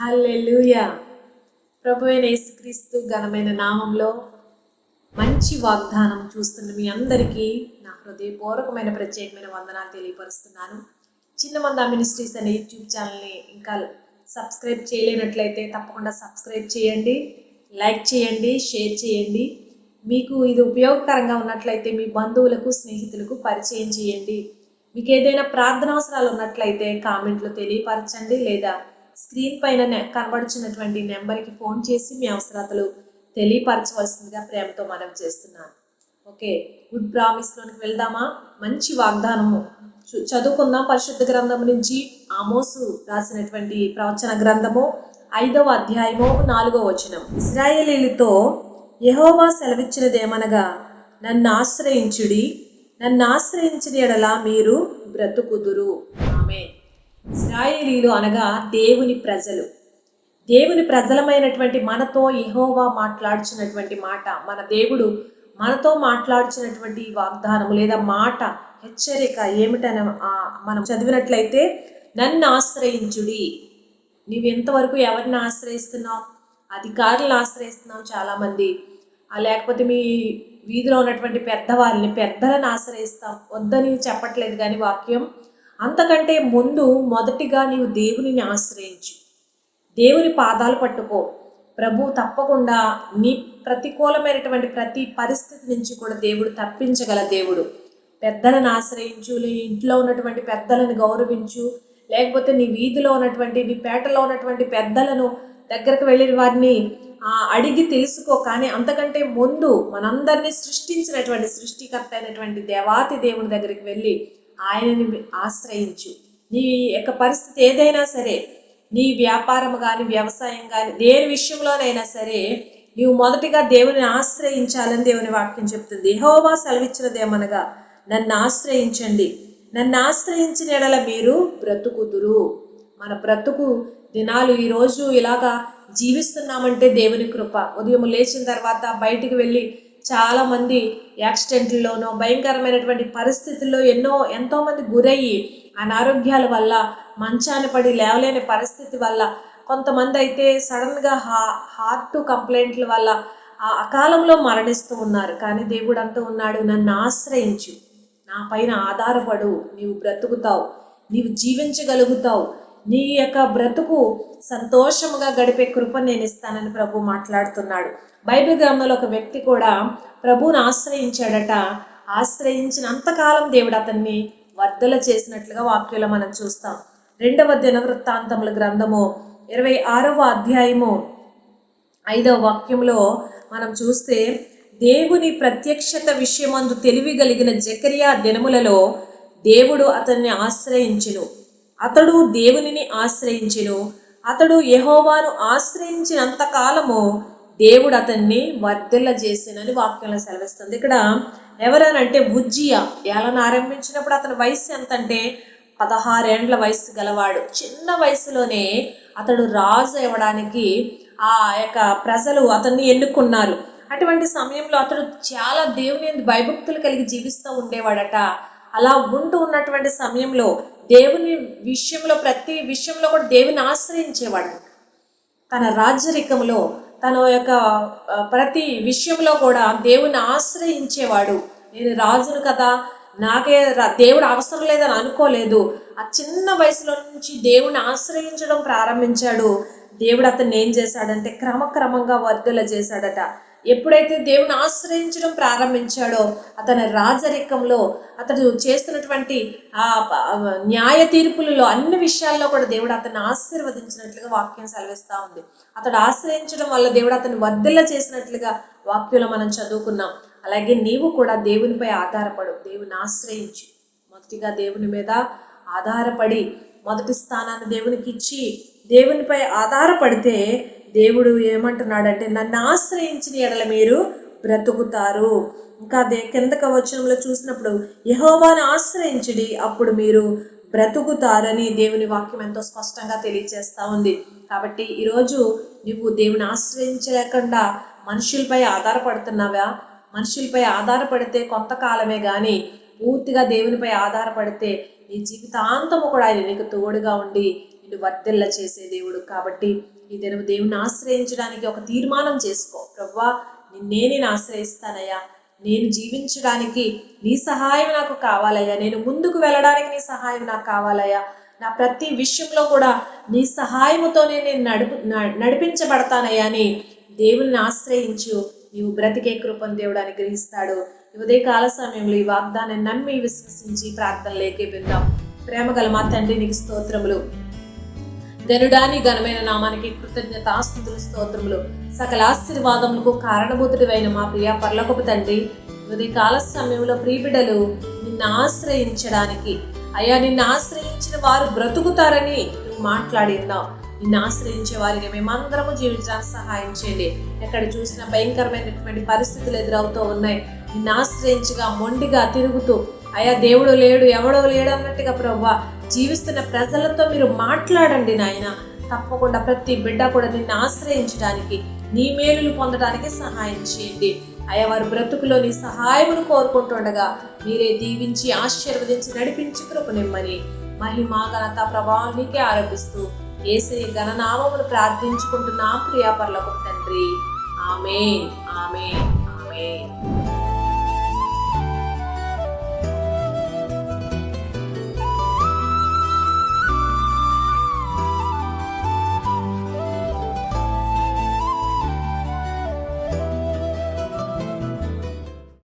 హల్లెలూయా. ప్రభు అయిన యేసుక్రీస్తు ఘనమైన నామంలో మంచి వాగ్దానం చూస్తున్న మీ అందరికీ నా హృదయపూర్వకమైన ప్రత్యేకమైన వందనాలు తెలియపరుస్తున్నాను. చిన్న మంద మినిస్ట్రీస్ అనే యూట్యూబ్ ఛానల్ని ఇంకా సబ్స్క్రైబ్ చేయలేనట్లయితే తప్పకుండా సబ్స్క్రైబ్ చేయండి లైక్ చేయండి షేర్ చేయండి. మీకు ఇది ఉపయోగకరంగా ఉన్నట్లయితే మీ బంధువులకు స్నేహితులకు పరిచయం చేయండి. మీకు ఏదైనా ప్రార్థన అవసరాలు ఉన్నట్లయితే కామెంట్లో తెలియపరచండి లేదా స్క్రీన్ పైన నె- కనబడుచున్నటువంటి నెంబర్కి ఫోన్ చేసి మీ అవసరాతలు తెలియపరచవలసిందిగా ప్రేమతో మనం చేస్తున్నాను. ఓకే గుడ్ ప్రామిస్లోనికి వెళ్దామా? మంచి వాగ్దానము. చు- చదువుకుందాం. పరిశుద్ధ గ్రంథం నుంచి ఆమోసు రాసినటువంటి ప్రవచన గ్రంథము ఐదవ అధ్యాయము నాలుగవ వచనం. ఇస్రాయేలీలతో యహోవా సెలవిచ్చినదేమనగా నన్ను ఆశ్రయించుడి నన్ను ఆశ్రయించిన ఎడలా మీరు బ్రతుకుదురు. ఆమె ఇస్రాయేలీలు అనగా దేవుని ప్రజలు. దేవుని ప్రజలమైనటువంటి మనతో యెహోవా మాట్లాడుచున్నటువంటి మాట మన దేవుడు మనతో మాట్లాడుచున్నటువంటి వాగ్దానము లేదా మాట హెచ్చరిక ఏమిటని మనం చదివినట్లయితే నన్ను ఆశ్రయించుడి. నీవు ఎంతవరకు ఎవరిని ఆశ్రయిస్తున్నావు? అధికారులను ఆశ్రయిస్తున్నావు చాలామంది. లేకపోతే మీ వీధిలో ఉన్నటువంటి పెద్దవాళ్ళని పెద్దలను ఆశ్రయిస్తాం. వద్దని చెప్పట్లేదు కానీ వాక్యం అంతకంటే ముందు మొదటిగా నీవు దేవునిని ఆశ్రయించు. దేవుని పాదాలు పట్టుకో. ప్రభు తప్పకుండా నీ ప్రతికూలమైనటువంటి ప్రతి పరిస్థితి నుంచి కూడా దేవుడు తప్పించగల దేవుడు. పెద్దలను ఆశ్రయించు నీ ఇంట్లో ఉన్నటువంటి పెద్దలను గౌరవించు. లేకపోతే నీ వీధిలో ఉన్నటువంటి నీ పేటలో ఉన్నటువంటి పెద్దలను దగ్గరకు వెళ్ళిన వారిని అడిగి తెలుసుకో. కానీ అంతకంటే ముందు మనందరినీ సృష్టించినటువంటి సృష్టికర్త అయినటువంటి దేవాతి దేవుని దగ్గరికి వెళ్ళి ఆయనని ఆశ్రయించు. నీ యొక్క పరిస్థితి ఏదైనా సరే నీ వ్యాపారం కానీ వ్యవసాయం కానీ దేని విషయంలోనైనా సరే నీవు మొదటిగా దేవుని ఆశ్రయించాలని దేవుని వాక్యం చెప్తుంది. యెహోవా సెలవిచ్చినదేమనగా నన్ను ఆశ్రయించండి. నన్ను ఆశ్రయించిన ఎడల మీరు బ్రతుకుదురు. మన బ్రతుకు దినాలు ఈరోజు ఇలాగా జీవిస్తున్నామంటే దేవుని కృప. ఉదయం లేచిన తర్వాత బయటికి వెళ్ళి చాలామంది యాక్సిడెంట్లలోనో భయంకరమైనటువంటి పరిస్థితుల్లో ఎన్నో ఎంతోమంది గురయ్యి అనారోగ్యాల వల్ల మంచాన పడి లేవలేని పరిస్థితి వల్ల కొంతమంది అయితే సడన్గా హా హార్ట్ కంప్లైంట్ల వల్ల ఆ అకాలంలో మరణిస్తూ ఉన్నారు. కానీ దేవుడు అంటూ ఉన్నాడు నన్ను ఆశ్రయించు. నా పైన ఆధారపడు. నీవు బ్రతుకుతావు. నీవు జీవించగలుగుతావు. నీ యొక్క బ్రతుకు సంతోషముగా గడిపే కృప నేను ఇస్తానని ప్రభు మాట్లాడుతున్నాడు. బైబిల్ గ్రంథంలో ఒక వ్యక్తి కూడా ప్రభువుని ఆశ్రయించాడట. ఆశ్రయించినంతకాలం దేవుడు అతన్ని వర్ధల చేసినట్లుగా వాక్యంలో మనం చూస్తాం. రెండవ దినవృత్తాంతముల గ్రంథము ఇరవై ఆరవ అధ్యాయము ఐదవ వాక్యంలో మనం చూస్తే దేవుని ప్రత్యక్షత విషయమందు తెలివి కలిగిన జకరియా దినములలో దేవుడు అతన్ని ఆశ్రయించును. అతడు దేవునిని ఆశ్రయించెను. అతడు యహోవాను ఆశ్రయించినంత కాలము దేవుడు అతన్ని వర్ధిల్ల చేసినని వాక్యంలో సెలవిస్తుంది. ఇక్కడ ఎవరనంటే ఉజ్జియా ఏలను ఆరంభించినప్పుడు అతని వయసు ఎంత అంటే పదహారేండ్ల వయసు గలవాడు. చిన్న వయసులోనే అతడు రాజు ఇవ్వడానికి ఆ యొక్క ప్రజలు అతన్ని ఎన్నుకున్నారు. అటువంటి సమయంలో అతడు చాలా దేవుని భయభక్తులు కలిగి జీవిస్తూ ఉండేవాడట. అలా ఉంటూ ఉన్నటువంటి సమయంలో దేవుని విషయంలో ప్రతి విషయంలో కూడా దేవుని ఆశ్రయించేవాడు. తన రాజరికంలో తన యొక్క ప్రతి విషయంలో కూడా దేవుని ఆశ్రయించేవాడు. నేను రాజును కదా నాకే దేవుడు అవసరం లేదని అనుకోలేదు. ఆ చిన్న వయసులో నుంచి దేవుని ఆశ్రయించడం ప్రారంభించాడు. దేవుడు అతన్ని ఏం చేశాడంటే క్రమక్రమంగా వర్ధుల చేశాడట. ఎప్పుడైతే దేవుని ఆశ్రయించడం ప్రారంభించాడో అతని రాజరికంలో అతడు చేస్తున్నటువంటి ఆ న్యాయ తీర్పులలో అన్ని విషయాల్లో కూడా దేవుడు అతన్ని ఆశీర్వదించినట్లుగా వాక్యం సెలవిస్తూ ఉంది. అతడు ఆశ్రయించడం వల్ల దేవుడు అతను వర్ధిల్ల చేసినట్లుగా వాక్యంలో మనం చదువుకున్నాం. అలాగే నీవు కూడా దేవునిపై ఆధారపడు దేవుని ఆశ్రయించు. మొదటిగా దేవుని మీద ఆధారపడి మొదటి స్థానాన్ని దేవునికి ఇచ్చి దేవునిపై ఆధారపడితే దేవుడు ఏమంటున్నాడంటే నన్ను ఆశ్రయించిన ఎడల మీరు బ్రతుకుతారు. ఇంకా దే కిందక వచనంలో చూసినప్పుడు యహోవాను ఆశ్రయించడి అప్పుడు మీరు బ్రతుకుతారని దేవుని వాక్యం ఎంతో స్పష్టంగా తెలియజేస్తూ ఉంది. కాబట్టి ఈరోజు నువ్వు దేవుని ఆశ్రయించలేకుండా మనుషులపై ఆధారపడుతున్నావా? మనుషులపై ఆధారపడితే కొంతకాలమే కానీ పూర్తిగా దేవునిపై ఆధారపడితే నీ జీవితాంతము కూడా ఆయన నీకు తోడుగా ఉండి నిన్ను వర్ధిల్ల చేసే దేవుడు. కాబట్టి ఈ దినం దేవుని ఆశ్రయించడానికి ఒక తీర్మానం చేసుకో. ప్రవ్వా నిన్నే నేను ఆశ్రయిస్తానయ్యా. నేను జీవించడానికి నీ సహాయం నాకు కావాలయ్యా. నేను ముందుకు వెళ్ళడానికి నీ సహాయం నాకు కావాలయ్యా. నా ప్రతి విషయంలో కూడా నీ సహాయముతోనే నేను నడుపు నడిపించబడతానయ్యా. అని దేవుని ఆశ్రయించు. నీవు బ్రతికే కృపను దేవుడు అనుగ్రహిస్తాడు. ఈ ఉదయకాల సమయంలో ఈ వాగ్దానాన్ని నమ్మి విశ్వసించి ప్రార్థన ప్రేమ గల మా తండ్రి నీకు స్తోత్రములు. ధనుడాని ఘనమైన నామానికి కృతజ్ఞత ఆస్తుతులు స్తోత్రములు. సకల ఆశీర్వాదములకు కారణభూతుడివైన మా ప్రియ పర్లకపు తండ్రి ఉదయ కాల సమయంలో ప్రియబిడలు నిన్ను ఆశ్రయించడానికి. అయ్యా నిన్ను ఆశ్రయించిన వారు బ్రతుకుతారని నువ్వు మాట్లాడి ఉన్నావు నిన్ను ఆశ్రయించే వారికి మేమందరము జీవించడానికి సహాయం చేయండి. ఎక్కడ చూసిన భయంకరమైనటువంటి పరిస్థితులు ఎదురవుతూ ఉన్నాయి. నిన్ను ఆశ్రయించగా మొండిగా తిరుగుతూ అయ్యా దేవుడు లేడు ఎవడో లేడు అన్నట్టుగా ప్రవ్వా జీవిస్తున్న ప్రజలతో మీరు మాట్లాడండి నాయన. తప్పకుండా ప్రతి బిడ్డ కూడా నిన్ను ఆశ్రయించడానికి నీ మేలులు పొందడానికి సహాయం చేయండి. అయ్యా వారి బ్రతుకులో నీ సహాయమును కోరుకుంటుండగా మీరే దీవించి ఆశీర్వదించి నడిపించి కృపనిమ్మని మహిమా ఘనత ప్రభావం నీకే ఆరోపిస్తూ ఏసే ఘననామమును ప్రార్థించుకుంటున్నాం ప్రియాపర్లకు తండ్రి. ఆమె ఆమె ఆమె